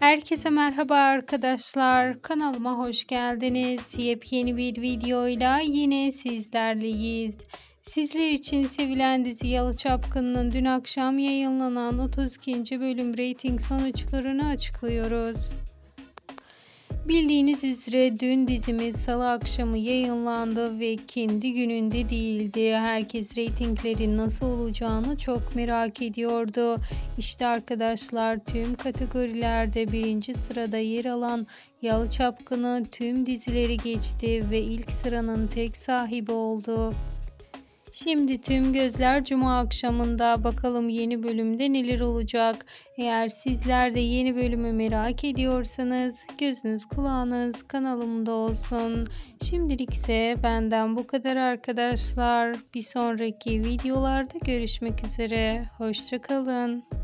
Herkese merhaba arkadaşlar. Kanalıma hoş geldiniz. Yepyeni bir videoyla yine sizlerleyiz. Sizler için sevilen dizi Yalı Çapkını'nın dün akşam yayınlanan 32. bölüm reyting sonuçlarını açıklıyoruz. Bildiğiniz üzere dün dizimiz salı akşamı yayınlandı ve kendi gününde değildi. Herkes reytinglerin nasıl olacağını çok merak ediyordu. İşte arkadaşlar tüm kategorilerde birinci sırada yer alan Yalı Çapkını tüm dizileri geçti ve ilk sıranın tek sahibi oldu. Şimdi tüm gözler cuma akşamında bakalım yeni bölümde neler olacak. Eğer sizler de yeni bölümü merak ediyorsanız gözünüz kulağınız kanalımda olsun. Şimdilik ise benden bu kadar arkadaşlar. Bir sonraki videolarda görüşmek üzere. Hoşçakalın.